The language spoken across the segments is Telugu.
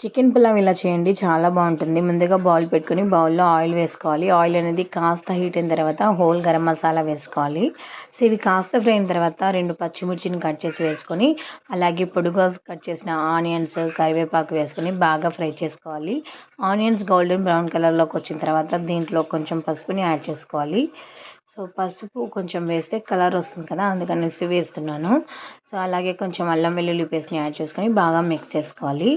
చికెన్ పులావ్ ఇలా చేయండి చాలా బాగుంటుంది. ముందుగా బౌల్ పెట్టుకుని బౌల్లో ఆయిల్ వేసుకోవాలి. ఆయిల్ అనేది కాస్త హీట్ అయిన తర్వాత హోల్ గరం మసాలా వేసుకోవాలి. సో ఇవి కాస్త ఫ్రై అయిన తర్వాత రెండు పచ్చిమిర్చిని కట్ చేసి వేసుకొని అలాగే పొడుగా కట్ చేసిన ఆనియన్స్ కరివేపాకు వేసుకొని బాగా ఫ్రై చేసుకోవాలి. ఆనియన్స్ గోల్డెన్ బ్రౌన్ కలర్లోకి వచ్చిన తర్వాత దీంట్లో కొంచెం పసుపుని యాడ్ చేసుకోవాలి. సో పసుపు కొంచెం వేస్తే కలర్ వస్తుంది కదా అందుకనేసి వేస్తున్నాను. సో అలాగే కొంచెం అల్లం వెల్లుల్లి పేస్ట్ని యాడ్ చేసుకొని బాగా మిక్స్ చేసుకోవాలి.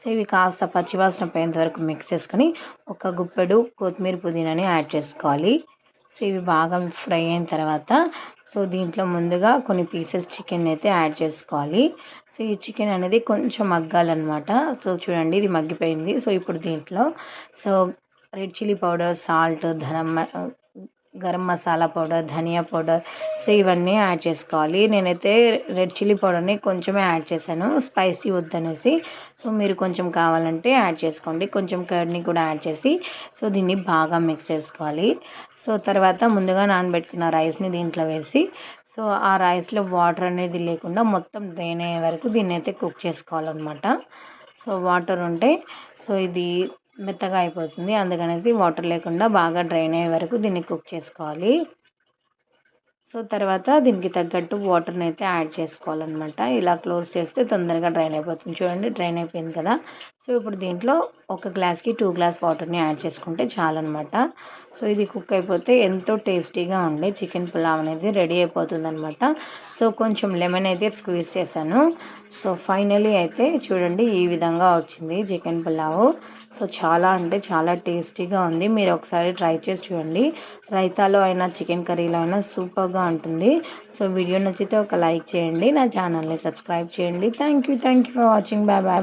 సో ఇవి కాస్త పచ్చివాసన పోయేంత వరకు మిక్స్ చేసుకొని ఒక గుప్పెడు కొత్తిమీర పుదీనాని యాడ్ చేసుకోవాలి. సో ఇవి బాగా ఫ్రై అయిన తర్వాత సో దీంట్లో ముందుగా కొన్ని పీసెస్ చికెన్ అయితే యాడ్ చేసుకోవాలి. సో ఈ చికెన్ అనేది కొంచెం మగ్గాలన్నమాట. సో చూడండి ఇది మగ్గిపోయింది. సో ఇప్పుడు దీంట్లో so red chilli powder salt ధనం గరం మసాలా పౌడర్ ధనియా పౌడర్ సో ఇవన్నీ యాడ్ చేసుకోవాలి. నేనైతే రెడ్ చిల్లీ పౌడర్ని కొంచెమే యాడ్ చేశాను. స్పైసీ వద్దనేసి. సో మీరు కొంచెం కావాలంటే యాడ్ చేసుకోండి. కొంచెం కర్డ్ని కూడా యాడ్ చేసి. సో దీన్ని బాగా మిక్స్ చేసుకోవాలి. సో తర్వాత ముందుగా నానబెట్టుకున్న రైస్ని దీంట్లో వేసి. సో ఆ రైస్లో వాటర్ అనేది లేకుండా మొత్తం డ్రైన్ అయ్యే వరకు దీన్ని అయితే కుక్ చేసుకోవాలన్నమాట. సో వాటర్ ఉంటే. సో ఇది మెత్తగా అయిపోతుంది. అందుకనేసి వాటర్ లేకుండా బాగా డ్రైన్ అయ్యే వరకు దీన్ని కుక్ చేసుకోవాలి. సో తర్వాత దీనికి తగ్గట్టు వాటర్ని అయితే యాడ్ చేసుకోవాలన్నమాట. ఇలా క్లోజ్ చేస్తే తొందరగా డ్రైన్ అయిపోతుంది. చూడండి డ్రైన్ అయిపోయింది కదా. సో ఇప్పుడు దీంట్లో ఒక గ్లాస్కి టూ గ్లాస్ వాటర్ని యాడ్ చేసుకుంటే చాలన్నమాట. సో ఇది కుక్ అయిపోతే ఎంతో టేస్టీగా ఉండే చికెన్ పులావ్ అనేది రెడీ అయిపోతుందనమాట సో కొంచెం లెమన్ అయితే స్క్వీజ్ చేశాను. సో ఫైనలీ అయితే చూడండి ఈ విధంగా వచ్చింది చికెన్ పులావ్. సో చాలా అంటే చాలా టేస్టీగా ఉంది. మీరు ఒకసారి ట్రై చేసి చూడండి. రైతాలో అయినా చికెన్ కర్రీలో అయినా సూపర్గా ఉంటుంది. సో వీడియో నచ్చితే ఒక లైక్ చేయండి. నా ఛానల్ని సబ్స్క్రైబ్ చేయండి. Thank you thank you for watching. Bye bye.